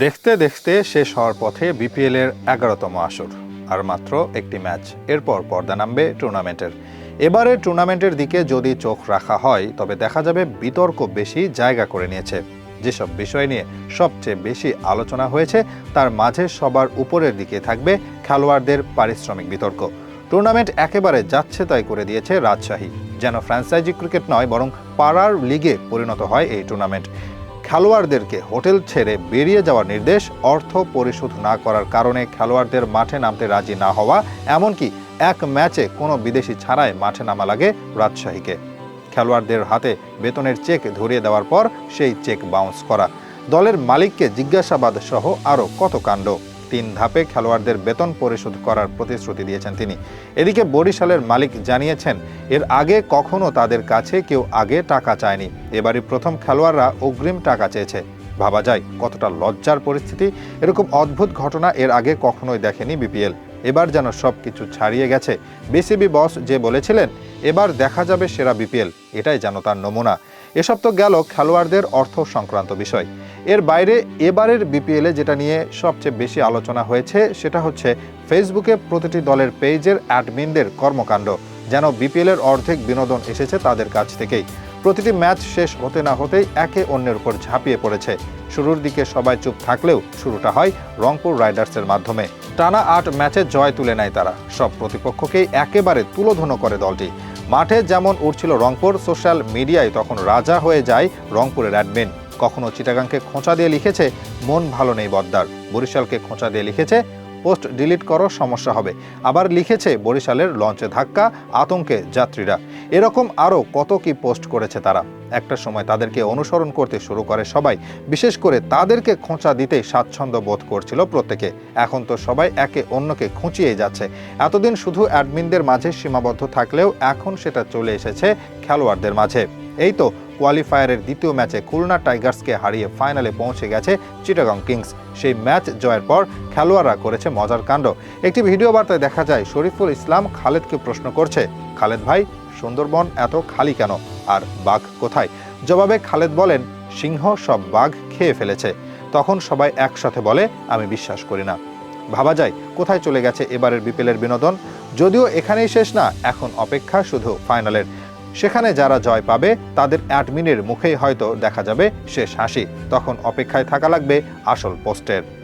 দেখতে দেখতে শেষ হওয়ার পথে বিপিএল এর এগারোতম আসর, আর মাত্র একটি ম্যাচ। এরপর পর্দা নামবে টুর্নামেন্টের। এবারে টুর্নামেন্টের দিকে যদি চোখ রাখা হয়, তবে দেখা যাবে বিতর্ক বেশি জায়গা করে নিয়েছে। যেসব বিষয় নিয়ে সবচেয়ে বেশি আলোচনা হয়েছে, তার মাঝে সবার উপরের দিকে থাকবে খেলোয়াড়দের পারিশ্রমিক বিতর্ক। টুর্নামেন্ট একেবারে যাচ্ছে তাই করে দিয়েছে রাজশাহী। যেন ফ্র্যাঞ্চাইজি ক্রিকেট নয়, বরং পাড়ার লিগে পরিণত হয় এই টুর্নামেন্ট। খেলোয়াড়দেরকে হোটেল ছেড়ে বেরিয়ে যাওয়ার নির্দেশ অর্থ পরিশোধ না করার কারণে খেলোয়াড়দের মাঠে নামতে রাজি না হওয়া, এমনকি এক ম্যাচে কোনো বিদেশি ছাড়াই মাঠে নামা লাগে রাজশাহীকে। খেলোয়াড়দের হাতে বেতনের চেক ধরিয়ে দেওয়ার পর সেই চেক বাউন্স করা। দলের মালিককে জিজ্ঞাসাবাদ সহ আরও কত কাণ্ড। তিন ধাপে খেলোয়াড়দের বেতন পরিশোধ করার প্রতিশ্রুতি দিয়েছেন তিনি। এদিকে বরিশালের মালিক জানিয়েছেন, এর আগে কখনো তাদের কাছে কেউ আগে টাকা চায়নি। এবারই প্রথম খেলোয়াড়রা অগ্রিম টাকা চেয়েছে। ভাবা যায় কতটা লজ্জার পরিস্থিতি। এরকম অদ্ভুত ঘটনা এর আগে কখনোই দেখেনি বিপিএল। এবার যেন সব কিছু ছাড়িয়ে গেছে। বিসিবি বস যে বলেছিলেন এবার দেখা যাবে সেরা বিপিএল, এটাই যেন তার নমুনা। এসব তো গেল খেলোয়াড়দের অর্থ সংক্রান্ত বিষয়। এর বাইরে এবারের বিপিএলে যেটা নিয়ে সবচেয়ে বেশি আলোচনা হয়েছে, সেটা হচ্ছে ফেসবুকে প্রতিটি দলের পেজের অ্যাডমিনদের কর্মকাণ্ড। যেন বিপিএলের অর্ধেক বিনোদন এসেছে তাদের কাছ থেকেই। প্রতিটি ম্যাচ শেষ হতে না হতেই একে অন্যের উপর ঝাঁপিয়ে পড়েছে। শুরুর দিকে সবাই চুপ থাকলেও শুরুটা হয় রংপুর রাইডার্সের মাধ্যমে। টানা আট ম্যাচে জয় তুলে নেয় তারা। সব প্রতিপক্ষকেই একেবারে তুলোধনো করে দলটি। মাঠে যেমন উঠছিল রংপুর সোশ্যাল মিডিয়ায় তখন রাজা হয়ে যায় রংপুরের অ্যাডমিন কখনো চিটাগাংকে খোঁচা দিয়ে লিখেছে, মন ভালো নেই বদ্দার। বরিশালকে খোঁচা দিয়ে লিখেছে পোস্ট ডিলিট করো, সমস্যা হবে। আবার লিখেছে, বরিশালের লঞ্চে ধাক্কা, আতঙ্কে যাত্রীরা। এরকম আরও কত কি পোস্ট করেছে তারা? একটা সময় তাদেরকে অনুসরণ করতে শুরু করে সবাই। বিশেষ করে তাদেরকে খোঁচা দিতে স্বাচ্ছন্দ্য বোধ করছিল প্রত্যেকে। এখন তো সবাই একে অন্যকে খুঁচিয়ে যাচ্ছে। এতদিন শুধু অ্যাডমিনদের মাঝে সীমাবদ্ধ থাকলেও এখন সেটা চলে এসেছে খেলোয়াড়দের মাঝে। এই তো কোয়ালিফায়ারের দ্বিতীয় ম্যাচে খুলনা টাইগার্সকে হারিয়ে ফাইনালে পৌঁছে গেছে চিটাগং কিংস। সেই ম্যাচ জয়ের পর খেলোয়াড়রা করেছে মজার কাণ্ড। একটি ভিডিও বার্তায় দেখা যায়, শরীফুল ইসলাম খালেদকে প্রশ্ন করছে, খালেদ ভাই, সুন্দরবন এত খালি কেন? আর বাঘ কোথায়? জবাবে খালেদ বলেন, সিংহ সব বাঘ খেয়ে ফেলেছে। তখন সবাই একসাথে বলে, আমি বিশ্বাস করি না। ভাবা যায়, কোথায় চলে গেছে এবারের বিপিএলের বিনোদন? যদিও এখানেই শেষ না, এখন অপেক্ষা শুধু ফাইনালের। সেখানে যারা জয় পাবে, তাদের অ্যাডমিনের মুখেই হয়তো দেখা যাবে শেষ হাসি। তখন অপেক্ষায় থাকা লাগবে আসল পোস্টের।